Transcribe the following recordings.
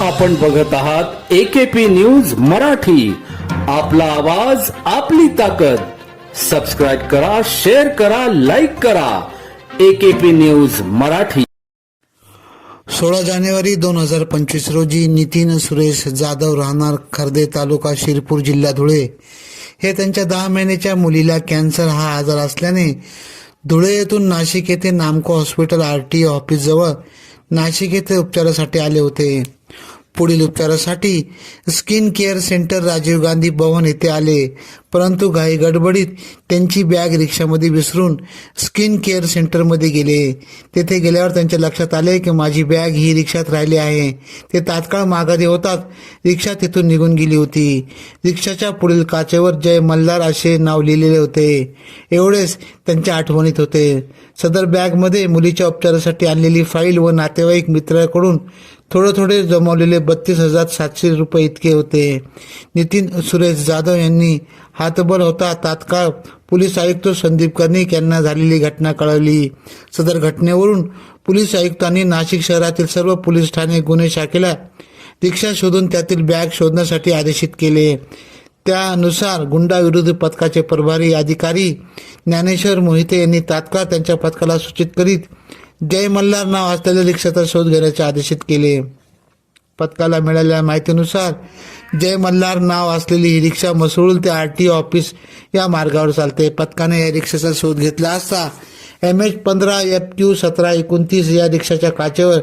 आपण बघत आहात एकेपी न्यूज मराठी. आपला आवाज आपली ताकद. सबस्क्राईब करा शेअर करा लाईक करा. A K P news Marathi. सोळा जानेवारी दोन हजार पंचवीस रोजी नितीन सुरेश जाधव राहणार खर्दे तालुका शिरपूर जिल्हा धुळे. हे त्यांच्या दहा महिन्याच्या मुलीला कॅन्सर हा आजार असल्याने धुळे येथून नाशिक येथे नामको हॉस्पिटल आर टी ऑफिस जवळ नाशिक येथे उपचारासाठी आले होते. पुढील उपचारासाठी skin care centre Rajiv Gandhi Bhavan येथे आले. परंतु घाई गडबडीत त्यांची बॅग रिक्षामध्ये विसरून स्किन केअर सेंटरमध्ये गेले. तेथे गेल्यावर त्यांच्या लक्षात आले की माझी बॅग ही रिक्षात राहिली आहे. ते तात्काळ माघारी होतात. रिक्षा तिथून निघून गेली होती. रिक्षाच्या पुढील काचेवर जय मल्हार असे नाव लिहिलेले होते. एवढेच त्यांच्या आठवणीत होते. सदर बॅगमध्ये मुलीच्या उपचारासाठी आणलेली फाईल व नातेवाईक मित्राकडून थोडे थोडे जमवलेले बत्तीस हजार सातशे रुपये इतके होते. नितीन सुरेश जाधव यांनी हातबल होता. तात्काळ पोलीस आयुक्त संदीप कर्णिक यांना झालेली घटना कळवली. सदर घटनेवरून पोलीस आयुक्तांनी नाशिक शहरातील सर्व पोलीस ठाणे गुन्हे शाखेला रिक्षा शोधून त्यातील बॅग शोधण्यासाठी आदेशित केले. त्यानुसार गुंडाविरोधी पथकाचे प्रभारी अधिकारी ज्ञानेश्वर मोहिते यांनी तात्काळ त्यांच्या पथकाला सूचित करीत जय मल्हार नाव असलेल्या रिक्षाचा शोध घेण्याचे आदेशित केले. पथकाला मिळालेल्या माहितीनुसार जय मल्हार नाव असलेली ही रिक्षा मसरूळ ते आर टी ऑफिस या मार्गावर चालते. पथकाने या रिक्षाचा शोध घेतला असता एम एच पंधरा एफ क्यू सतरा एकोणतीस या रिक्षाच्या काचेवर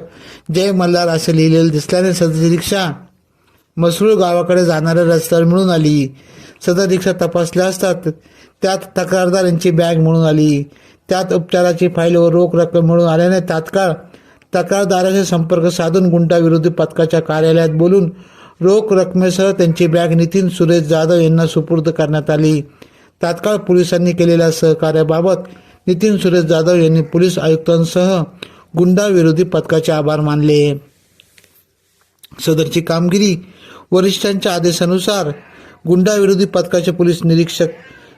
जय मल्हार असे लिहिलेले दिसल्याने सदर रिक्षा मसरूळ गावाकडे जाणाऱ्या रस्त्यावर मिळून आली. सदर रिक्षा तपासल्या असतात त्यात तक्रारदार यांची बॅग मिळून आली. त्यात उपचाराची फाईल व रोख रक्कम मिळून आल्याने तात्काळ तक्रारदाराशी संपर्क साधून गुंडाविरोधी पथकाच्या कार्यालयात बोलून रोख रकमेसह त्यांची बॅग नितीन सुरेश जाधव यांना सुपूर्द करण्यात आली. तात्काळ पोलिसांनी केलेल्या सहकार्याबाबत नितीन सुरेश जाधव यांनी पोलीस आयुक्तांसह गुंडाविरोधी पथकाचे आभार मानले. सदरची कामगिरी वरिष्ठांच्या आदेशानुसार गुंडाविरोधी पथकाचे पोलीस निरीक्षक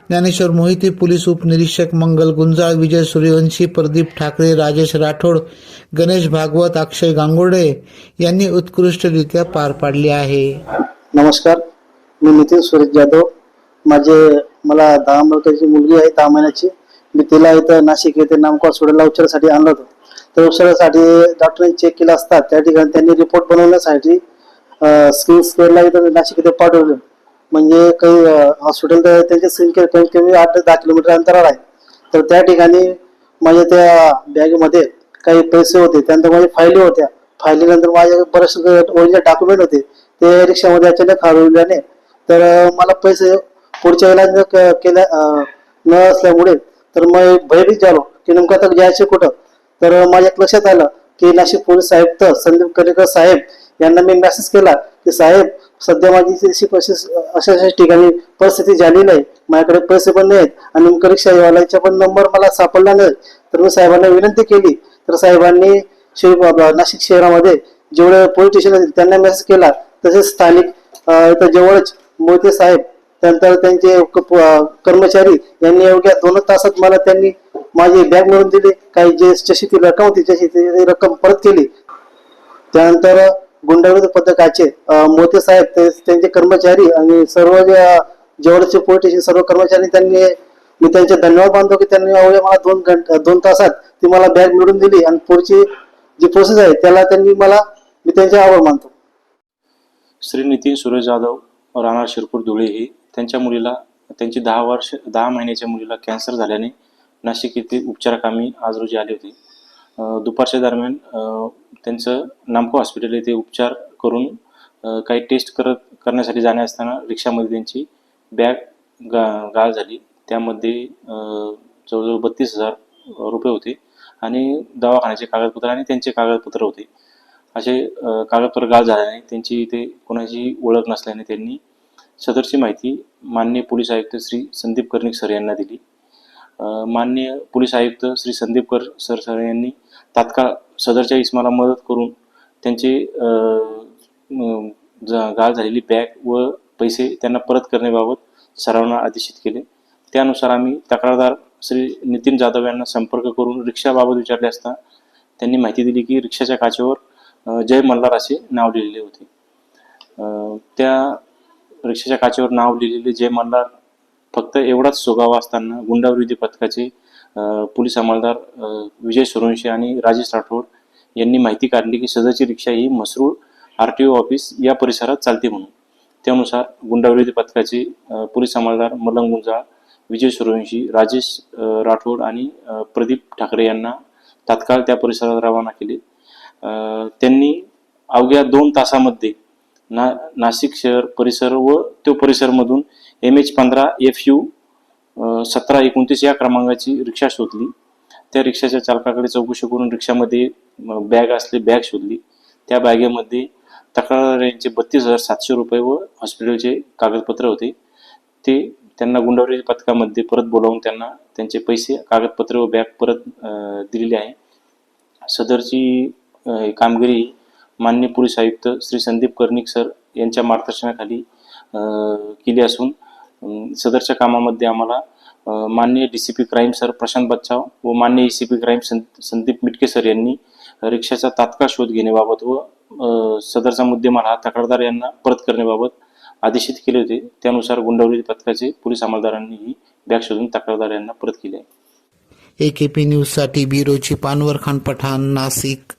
ज्ञानेश्वर मोहिते पोलीस उपनिरीक्षक मंगल गुंजाळ विजय सूर्यवंशी प्रदीप ठाकरे राजेश राठोड गणेश भागवत अक्षय गांगोडे यांनी उत्कृष्टरित्या पार पाडली आहे. नमस्कार. मी नितीन सुरेश जाधव. माझे मला दहा वर्षाची मुलगी आहे दहा महिन्याची. मी तिला इथं नाशिक येथे नामकॉल सोडायला उपचारासाठी आणलं होतं. तर उपचारासाठी डॉक्टरांनी चेक केलं असता त्या ठिकाणी त्यांनी रिपोर्ट बनवण्यासाठी स्किन स्केअरला इथं नाशिक येथे पाठवलं. म्हणजे काही हॉस्पिटल तर त्यांचे स्किन केअर कमीत कमी आठ दहा किलोमीटर अंतरावर आहे. तर त्या ठिकाणी माझ्या त्या बॅगमध्ये काही पैसे होते. त्यानंतर माझ्या फायली होत्या. फायलीनंतर माझ्या बरेचसे ओरिजिनल डॉक्युमेंट होते ते रिक्षामध्ये अचानक हरवल्याने तर मला पैसे पुढच्या वेळेला न क- केल्या न असल्यामुळे तर मग भयभीत झालो की नेमकं आता जायचं कुठं? तर माझ्या लक्षात आलं की नाशिक पोलीस आयुक्त संदीप कलेकर साहेब यांना मी मेसेज केला की साहेब सध्या माझी तशी अशा अशा ठिकाणी परिस्थिती झालेली आहे माझ्याकडे पैसे पण नाहीत आणि नेमकं पण नंबर मला सापडला नाही तर मी साहेबांना विनंती केली. तर साहेबांनी शिव नाशिक शहरामध्ये जेवढे पोलीस स्टेशन आहेत त्यांना मेसेज केला. तसेच स्थानिक इथं जवळच मोहिते साहेब त्यानंतर त्यांचे कर्मचारी यांनी अवघ्या दोन तासात मला त्यांनी माझी बॅग मिळवून दिली. काही जे जशी ती रक्कम होती तशी ती रक्कम परत केली. त्यानंतर गुंडाविरोधी पथकाचे अं, मोते साहेब त्यांचे कर्मचारी आणि सर्व जवळचे पोलीस सर्व कर्मचारी त्यांनी मी त्यांचे धन्यवाद मानतो की त्यांनी अवघ्या मला दोन घंटा दोन तासात ती मला बॅग मिळून दिली आणि पुढची जी प्रोसेस आहे त्याला त्यांनी मला मी त्यांचे आभार मानतो. श्री नितीन सुरेश जाधव राणा शिरपूर धुळे हे. त्यांच्या मुलीला त्यांची दहा वर्ष दहा महिन्याच्या मुलीला कॅन्सर झाल्याने नाशिक येथे उपचाराकामी आज रोजी आले होते. दुपारच्या दरम्यान त्यांचं नामको हॉस्पिटल येथे उपचार करून काही टेस्ट करत करण्यासाठी जाणे असताना रिक्षामध्ये त्यांची बॅग गा गाळ झाली. त्यामध्ये जवळजवळ बत्तीस हजार रुपये होते आणि दवाखान्याचे कागदपत्र आणि त्यांचे कागदपत्र होते. असे कागदपत्र गाळ झाल्याने त्यांची इथे कोणाची ओळख नसल्याने त्यांनी सदरची माहिती मान्य पोलीस आयुक्त श्री संदीप कर्णिक सर यांना दिली. मान्य पोलीस आयुक्त श्री संदीप कर सर सर यांनी तात्काळ सदरच्या इसमाला मदत करून त्यांचे गाळ झालेली बॅग व पैसे त्यांना परत करण्याबाबत सरांना आदेशित केले. त्यानुसार आम्ही तक्रारदार श्री नितीन जाधव यांना संपर्क करून रिक्षाबाबत विचारले असता त्यांनी माहिती दिली की रिक्षाच्या काचेवर जय मल्हार असे नाव लिहिलेले होते. त्या रिक्षाच्या काचेवर नाव लिहिलेले जय मल्हार फक्त एवढाच सोगावा असताना गुंडाविरोधी पथकाचे पोलीस अंमलदार विजय सुरवंशी आणि राजेश राठोड यांनी माहिती काढली की सदरची रिक्षा ही Masrul R T O office या परिसरात चालते म्हणून. त्यानुसार गुंडाविरोधी पथकाचे पोलीस अंमलदार मलंग गुंजाळ विजय सूर्यवंशी राजेश राठोड आणि प्रदीप ठाकरे यांना तात्काळ त्या परिसरात रवाना केले. त्यांनी अवघ्या दोन तासामध्ये ना नाशिक शहर परिसर व तो परिसरमधून एम एच पंधरा एफ यू सतरा एकोणतीस या क्रमांकाची रिक्षा शोधली. त्या रिक्षाच्या चालकाकडे चौकशी करून रिक्षामध्ये बॅग असली बॅग शोधली. त्या बॅगेमध्ये तक्रारदारांचे बत्तीस हजार सातशे रुपये व हॉस्पिटलचे कागदपत्र होते. ते त्यांना गुंडावरी पथकामध्ये परत बोलावून त्यांना त्यांचे पैसे कागदपत्र व बॅग परत दिलेली आहे. सदरची कामगिरी मान्य पोलीस आयुक्त श्री संदीप कर्णिक सर यांच्या मार्गदर्शनाखाली केली असून सदरच्या कामामध्ये आम्हाला मान्य माननीय D C P crime sir Prashant Bachchav व माननीय ई सी पी क्राईम सं संदीप मिटके सर यांनी रिक्षाचा तात्काळ शोध घेण्याबाबत व सदरचा मुद्देमाल हा तक्रारदार यांना परत करण्याबाबत आदेशित केले होते. त्यानुसार गुंडावरी पथकाचे पोलीस अंमलदारांनी ही बॅग शोधून तक्रारदार यांना परत केली आहे. एकेपी न्यूजसाठी ब्युरोची पानवर खान पठाण नाशिक.